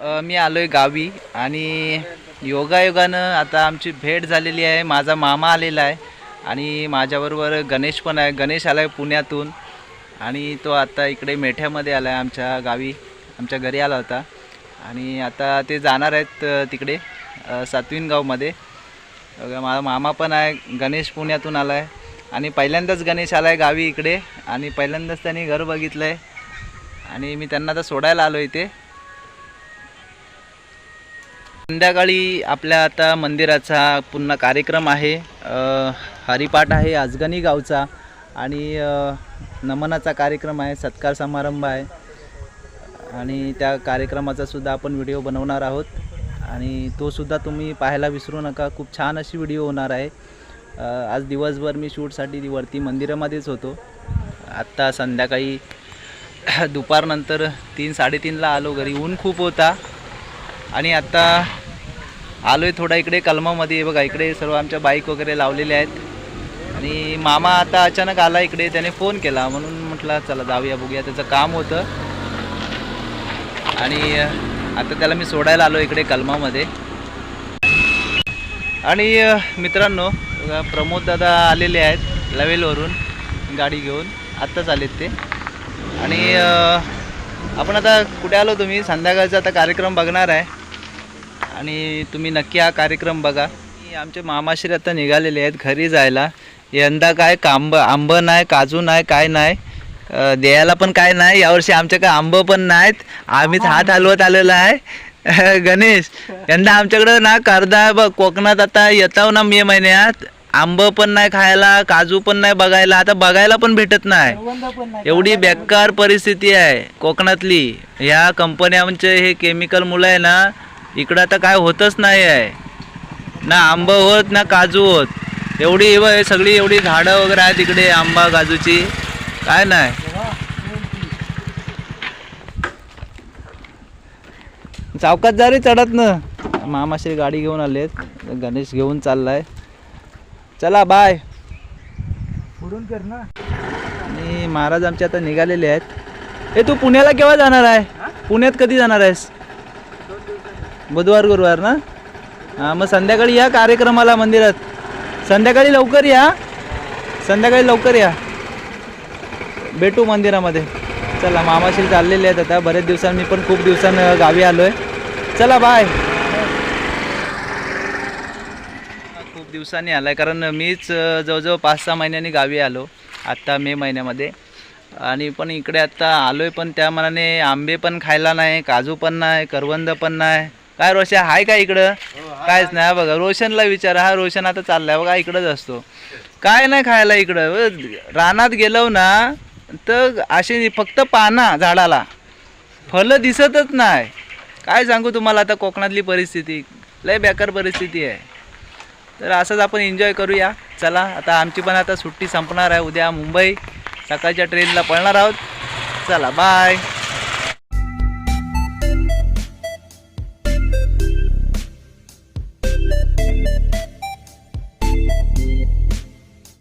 मी आलो आहे गावी आणि योगायोगानं आता आमची भेट झालेली आहे. माझा मामा आलेला आहे आणि माझ्याबरोबर गणेश पण आहे. गणेश आला आहे पुण्यातून आणि तो आता इकडे मेठ्यामध्ये आला आहे आमच्या गावी. आमच्या घरी आला होता. आणि आता ते जाणार आहेत तिकडे सातवीन गावमध्ये. माझा मामा पण आहे. गणेश पुण्यातून आला आहे आणि पहिल्यांदाच गणेश आला आहे गावी इकडे. आणि पहिल्यांदाच त्यांनी घर बघितलं आहे आणि मी त्यांना आता सोडायला आलो इथे. संध्याकाळी आपल्या आता मंदिराचा पुन्हा कार्यक्रम आहे. हरिपाठ आहे आजगणी गावचा आणि नमनाचा कार्यक्रम आहे सत्कार समारंभ आहे. आणि त्या कार्यक्रमाचा सुद्धा आपण व्हिडिओ बनवणार आहोत. आणि तोसुद्धा तुम्ही पाहायला विसरू नका. खूप छान अशी व्हिडिओ होणार आहे. आज दिवसभर मी शूटसाठी वरती मंदिरामध्येच होतो. आत्ता संध्याकाळी दुपारनंतर तीन साडेतीनला आलो. घरी ऊन खूप होता. आणि आत्ता आलो आहे थोडा इकडे कलमामध्ये. बघा इकडे सर्व आमच्या बाईक वगैरे लावलेल्या आहेत. आणि मामा आता अचानक आला इकडे त्याने फोन केला. म्हणून म्हटलं चला जाऊया बघूया. त्याचं काम होतं. आणि आता त्याला मी सोडायला आलो इकडे कलमामध्ये. आणि मित्रांनो प्रमोद दादा आलेले आहेत लवेलवरून गाडी घेऊन. आत्ताच आलेत ते. आणि आपण आता कुठे आलो तुम्ही? संध्याकाळचा आता कार्यक्रम बघणार आहे. आणि तुम्ही नक्की हा कार्यक्रम बघा. आमचे मामाश्री आता निघालेले आहेत घरी जायला. यंदा काय कांब आंब नाही काजू नाही काय नाही. द्यायला पण काय नाही. यावर्षी आमच्याकडे आंब पण नाहीत. आम्हीच हात हलवत आलेलो आहे. गणेश यंदा आमच्याकडं ना करदा बघ. कोकणात आता येताव ना मे महिन्यात. आंब पण नाही खायला काजू पण नाही बघायला. आता बघायला पण भेटत नाही. एवढी बेकार परिस्थिती आहे कोकणातली. ह्या कंपन्यांचे हे केमिकल मुलं आहे ना इकडं आता काय होतच नाही आहे. ना आंब होत ना काजू होत. एवढी हे हे सगळी एवढी झाडं वगैरे आहेत इकडे आंबा काजूची. काय नाही. चौकात जा रे चढत ना मामाश्री गाडी घेऊन आलेत. गणेश घेऊन चाललाय. चला बाय कर ना. आणि महाराज आमचे आता निघालेले आहेत. ए तू पुण्याला केव्हा जाणार आहे? पुण्यात कधी जाणार आहेस? बुधवार गुरुवार ना? हां मग संध्याकाळी या कार्यक्रमाला मंदिरात. संध्याकाळी लवकर या. संध्याकाळी लवकर या. भेटू मंदिरामध्ये. चला मामाशी चाललेले आहेत आता. बरेच दिवसांनी मी पण खूप दिवसांनी गावी आलो आहे चला बाय खूप दिवसांनी आलाय कारण मीच जवळजवळ पाच सहा महिन्यांनी गावी आलो. आत्ता मे महिन्यामध्ये. आणि पण इकडे आत्ता आलो आहे पण त्या मनाने आंबे पण खायला नाही काजू पण नाही करवंद पण नाही. काय रोशन आहे का इकडं? कायच नाही हा बघा रोशनला विचारा हा रोशन आता चाललाय बघा इकडंच असतो. काय नाही खायला इकडं रानात गेलो ना तर असे फक्त पाना झाडाला. फलं दिसतच नाही. काय सांगू तुम्हाला आता कोकणातली परिस्थिती लय बेकार परिस्थिती आहे. तर असंच आपण एन्जॉय करूया. चला आता आमची पण आता सुट्टी संपणार आहे उद्या मुंबई सकाळच्या ट्रेनला पळणार आहोत. चला बाय